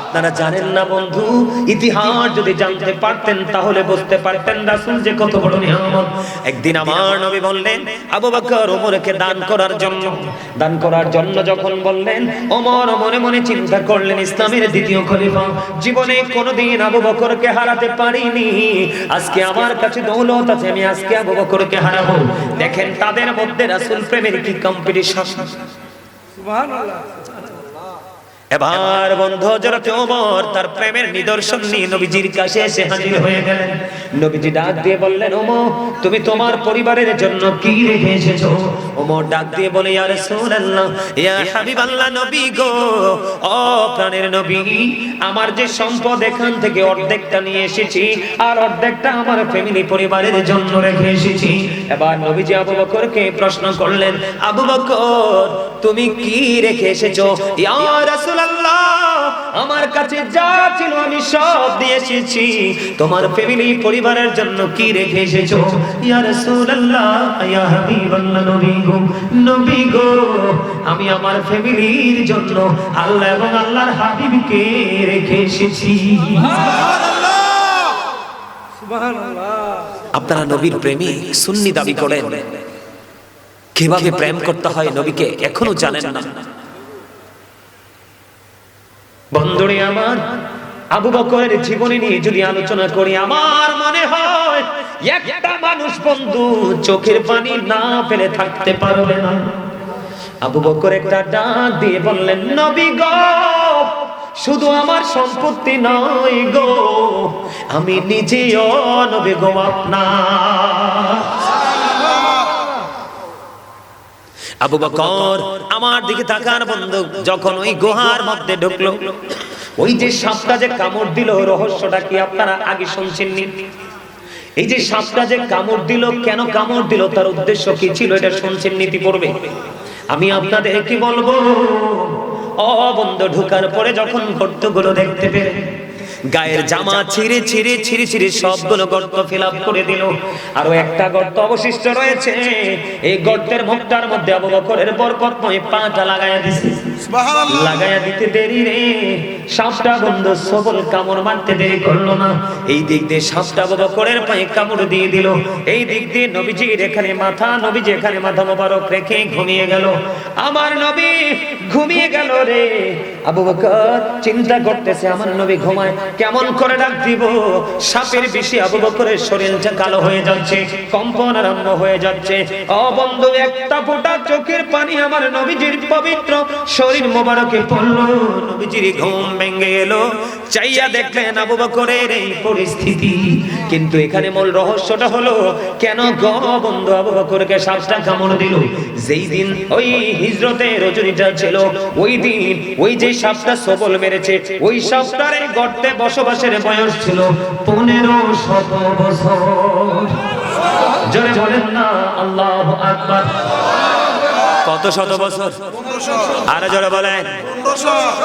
আপনারা জানেন না বন্ধু, ইতিহাস যদি জানতে পারতেন তাহলে বুঝতে পারতেন রাসূল যে কত বড় নিয়ামত। একদিন আমার নবী বললেন, আবু বকর ওমরকে দান করার জন্য। দান করার জন্য যখন বললেন, ওমর মনে মনে চিন্তা করলেন, ইসলামের দ্বিতীয় খলিফা, জীবনে কোনোদিন আবু বকরকে হারাতে পারিনি। আজকে আমার কাছে দৌলত আছে, আমি আজকে আবু বকরকে হারাবো। দেখেন, তাদের মধ্যে রাসূল প্রেমের কি কম্পিটিশন এবার বন্ধু, হযরত ওমর তার প্রেমের নিদর্শন নিয়ে নবীজির কাছে এসে হাজির হয়ে গেলেন। নবীজি ডাক দিয়ে বললেন, ওমর, তুমি তোমার পরিবারের জন্য কি রেখে এসেছ? ওমর ডাক দিয়ে বলে, ইয়া রাসূলুল্লাহ, ইয়া হাবিবাল্লাহ নবী গো, ও প্রাণের নবী, আমার যে সম্পদ এখান থেকে অর্ধেকটা নিয়ে এসেছি, আর অর্ধেকটা আমার ফ্যামিলি পরিবারের জন্য রেখে এসেছি। এবার নবীজি আবু বকরকে প্রশ্ন করলেন, আবু বকর, তুমি কি রেখে এসেছ? ইয়া আমার কাছে যা ছিল আমি সব দিয়ে এসেছি। তোমার ফ্যামিলি পরিবারের জন্য কি রেখে এসেছ? ইয়া রাসূলুল্লাহ ইয়া হাবিবাল্লাহ নবী গো নবী গো আমি আমার ফ্যামিলির জন্য আল্লাহ এবং আল্লাহর হাবিবকে রেখে এসেছি। আপনারা নবীর প্রেমী সুন্নি দাবি করেন। কীভাবে প্রেম করতে হয় নবীকে এখনও জানেন না। বন্ধুরে আমার আবু বকরের জীবনী নিয়ে যদি আলোচনা করি, আমার মনে হয় একটা মানুষ বন্ধু চোখের পানি না ফেলে থাকতে পারবে না। আবু বকর একটা ডাক দিয়ে বললেন, নবী গো, শুধু আমার সম্পত্তি নয় গো, আমি নিজেও নবী গো আপনার। আবু বকর আমার দিকে তাকার বন্ধু, যখন ওই গুহার মধ্যে ঢুকলো। ওই যে সাপটা যে কামড় দিল, রহস্যটা কি আপনারা আগে শুনছেননি? এই যে সাপটা যে কামড় দিল, কেন কামড় দিল? তার উদ্দেশ্য কি ছিল এটা শুনছেন নীতি পড়বে আমি আপনাদের কি বলব? ও বন্ধু, ঢুকার পরে যখন গর্তগুলো দেখতে পেরে গায়ের জামা ছিঁড়ে ছিঁড়ে ছিঁড়ে ছিঁড়ে সবগুলো গর্ত ফিল করে দিল। আরও একটা গর্ত অবশিষ্ট রয়েছে। এই গর্তের মুখটার মধ্যে আবু বকরের বরকতময় পাটা লাগায়া দিছে। লাগায়া দিতে দেরি রে। সাপটা বন্ধ সবল কামড় মারতে দেরি করল না। এই দিক দিয়ে সাপটা আবু বকরের পায়ে কামড় দিয়ে দিল। এই দিক দিয়ে নবীজির এখানে মাথা নবীজি এখানে মাথা মোবারক রেখে ঘুমিয়ে গেল। আমার নবী ঘুমিয়ে গেল রে। আবু বকর চিন্তা করতেছে আমার নবী ঘুমায়। কেমন করে ডাক দিব? সাপের বেশি আবু বকরের শরীরটা কালো হয়ে যাচ্ছে, কম্পন আরম্ভ হয়ে যাচ্ছে। ও বন্ধু, একটা ফোঁটা চোখের পানি আমার নবীজির পবিত্র শরীর মোবারকে পড়ল, নবীজির ঘুম ভেঙে এলো। চাইয়া দেখলেন আবু বকরের এই পরিস্থিতি। কিন্তু এখানে মূল রহস্যটা হলো, কেন গ বন্ধু আবু বকরকে সাপটা কামড় দিল? যেই দিন ওই হিজরতে রজনীটা ছিল, ওই দিন ওই যে সাপটা সবল মেরেছে, ওই সাপটারে গর্তে বসবাসের বয়স ছিল পনেরো শত বছর। বলেন না, আল্লাহ কত শত বছর? আরও জোরে বলেন।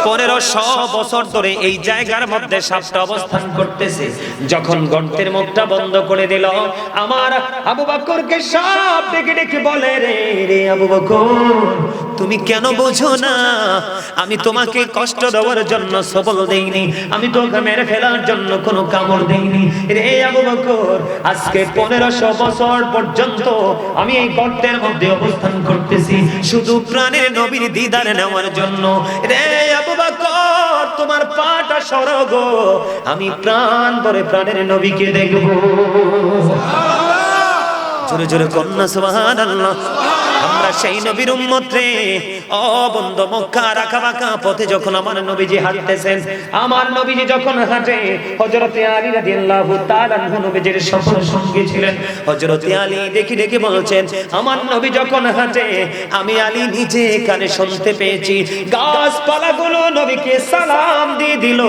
পনেরোশো বছর ধরে এই জায়গার মধ্যে সাপটা অবস্থান করতেছে। যখন গর্তের মুখটা বন্ধ করে দিল, আমার আবু বকরকে সাপ ডেকে ডেকে বলে, রে রে, আবু বকর তুমি কেন বোঝো না? আমি তোমাকে কষ্ট দেওয়ার জন্য সবল দেইনি। আমি তোকে মেরে ফেলার জন্য কোনো কামড় দেইনি। রে আবু বকর আজকে পনেরোশো বছর পর্যন্ত আমি এই গর্তের মধ্যে অবস্থান করতেছি। শুধু প্রাণের নবীর দিদার নেওয়ার জন্য। রে আবু বকর তোমার পাটা সরগ আমি প্রাণ ভরে প্রাণের নবীকে দেখব। জোরে জোরে কন্যা সুবহানাল্লাহ। আমরা সেই নবীর উম্মত, ও বন্ধ মক্কা, রাখা বাঁকা পথে যখন আমার নবীজি হাঁটতেছেন, আমার নবীজি যখন হাঁটে, হযরতে আলী রাদিয়াল্লাহু তাআলা নবীজির সফল সঙ্গী ছিলেন। হযরতে আলী দেখি দেখি বলছেন, আমার নবী যখন হাঁটে, আমি আলী নিজে কানে শুনতে পেয়েছি। গাছপালাগুলো নবীকে সালাম দিয়ে দিল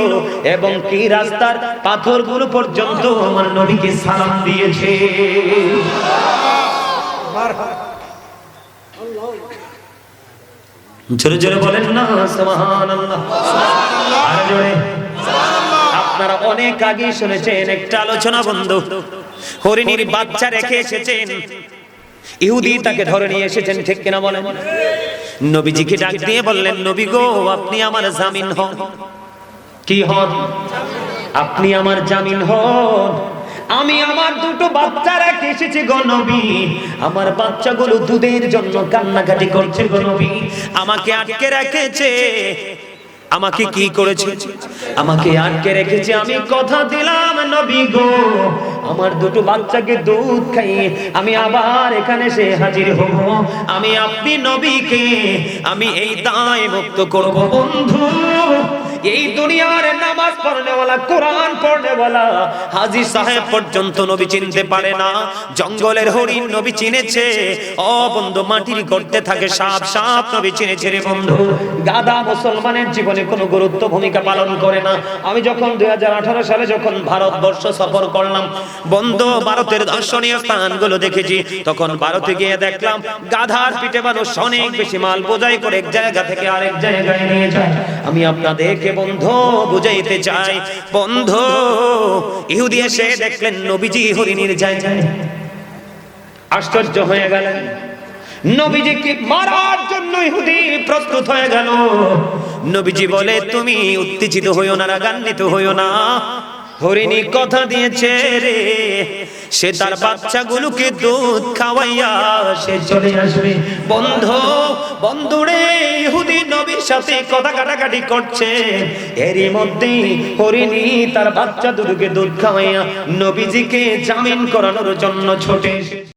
এবং কি রাস্তার পাথরগুলো পর্যন্ত আমার নবীকে সালাম দিয়েছে। জোরে জোরে বলেন না আপনারা অনেক আগে শুনেছেন একটা আলোচনা বন্ধু, হরিণীর বাচ্চা রেখে এসেছেন। ইহুদি তাকে ধরে নিয়ে এসেছেন, ঠিক কিনা বলেন? নবীজিকে ডাক দিয়ে বললেন, নবী গো, আপনি আমার জামিন হন। কি হন? আপনি আমার জামিন হন? আমি আমার দুটো বাচ্চা রেখে এসেছি গো নবী। আমার বাচ্চাগুলো দুধের জন্য কান্নাকাটি করছে গো নবী। আমাকে আটকে রেখেছে। আমাকে কি করেছে? আমাকে আটকে রেখেছে আমি কথা দিলাম নবী গো। আমার দুটো বাচ্চাকে দুধ খাইয়ে আমি আবার এখানে সে হাজির হব। আমি আপনি নবীকে আমি এই দায় মুক্ত করব বন্ধু। এই দুনিয়ার নামাজ পড়নেওয়ালা, কোরআন পড়নেওয়ালা, হাজি সাহেব পর্যন্ত নবী চিনতে পারে না। জঙ্গলের হরিণ নবী চিনেছে। ও বন্ধু, মাটির করতে থাকে সাপ সাপ নবী চিনেছে রে বন্ধু। গাদা মুসলমানের জীবনে কোনো গুরুত্ব ভূমিকা পালন করে না। আমি যখন দুই হাজার আঠারো সালে যখন ভারতবর্ষ সফর করলাম, বন্ধু, ভারতের দর্শনীয় স্থানগুলো দেখেছি। তখন ভারতে গিয়ে দেখলাম, গাধার পিঠে মানুষ অনেক বেশি মাল বোঝাই করে এক জায়গা থেকে আরেক জায়গায় নিয়ে যায়। আমি আপনাদেরকে বন্ধু বুঝাইতে চাই। বন্ধু, ইহুদি এসে দেখলেন নবীজি হরিণীর জায়গায় আশ্চর্য হয়ে গেলেন। নবীজিকে মারার জন্য ইহুদি প্রস্তুত হয়ে গেল? নবীজি বলে, তুমি উত্তেজিত হইও না, রাগান্বিত হইও না। হরিণী কথা দিয়েছে রে, সে তার বাচ্চাগুলোকে দুধ খাওয়াইয়া সে চলে আসবে। বন্ধ, বন্ধুরে সাথে কথা কাটাকাটি করছে। এরই মধ্যে হরিণী তার বাচ্চা দুটোকে দুধ খাওয়াইয়া নবীজিকে জামিন করানোর জন্য ছোটে